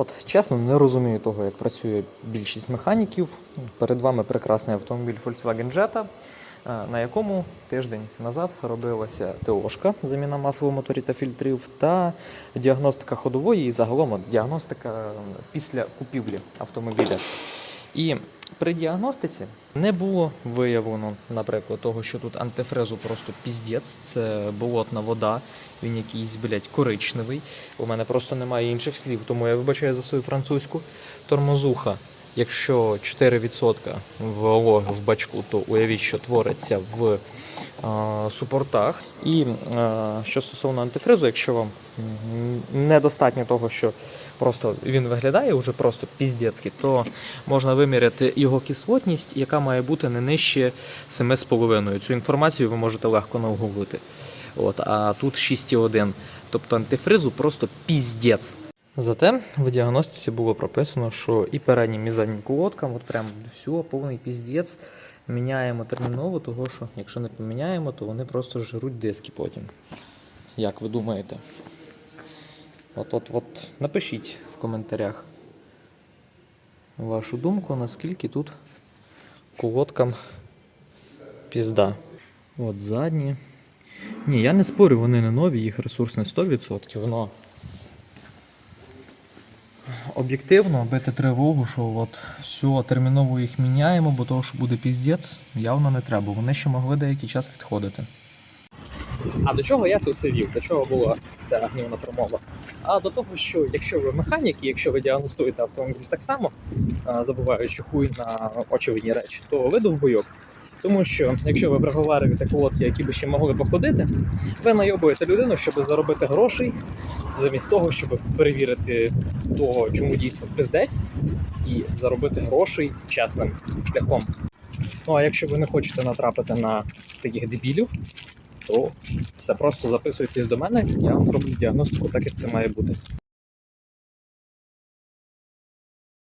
От чесно, не розумію того, як працює більшість механіків. Перед вами прекрасний автомобіль Volkswagen Jetta, е, на якому тиждень назад робилася ТОшка, заміна масового моторів та фільтрів, та діагностика ходової і загалом діагностика після купівлі автомобіля. І при діагностиці не було виявлено, наприклад, того, що тут антифрезу просто піздець, це болотна вода, він якийсь, блядь, коричневий. У мене просто немає інших слів, тому я вибачаю за свою французьку. Тормозуха, якщо 4% вологи в бачку, то уявіть, що твориться в е, супортах. І е, що стосовно антифризу, якщо вам недостатньо того, що просто він виглядає вже просто піздецький, то можна виміряти його кислотність, яка має бути не нижче 7,5. Цю інформацію ви можете легко нагуглити. От, а тут 6,1. Тобто антифризу просто піздець. Зате в діагностиці було прописано, що і переднім, і заднім колодкам, от прям все, повний піздець. Міняємо терміново, того що якщо не поміняємо, то вони просто жруть диски потім. Як ви думаєте? От, от, от напишіть в коментарях вашу думку, наскільки тут колодкам пізда. От задні. Ні, я не спорю, вони не нові, їх ресурс не 100%, но об'єктивно бити тривогу, що от все, терміново їх міняємо, бо того, що буде піздець, явно не треба. Вони ще могли деякий час відходити. А до чого я це все вів? До чого була ця гнівна промова? А до того, що якщо ви механік, і якщо ви діагностуєте автомобіль так само, забуваючи хуй на очевидні речі, то ви довбойок. Тому що якщо ви проговарюєте колодки, які би ще могли походити, ви найобуєте людину, щоб заробити грошей, замість того, щоб перевірити того, чому дійсно пиздець, і заробити грошей чесним шляхом. Ну а якщо ви не хочете натрапити на таких дебілів, то все просто записуйтесь до мене, я вам зроблю діагностику так, як це має бути.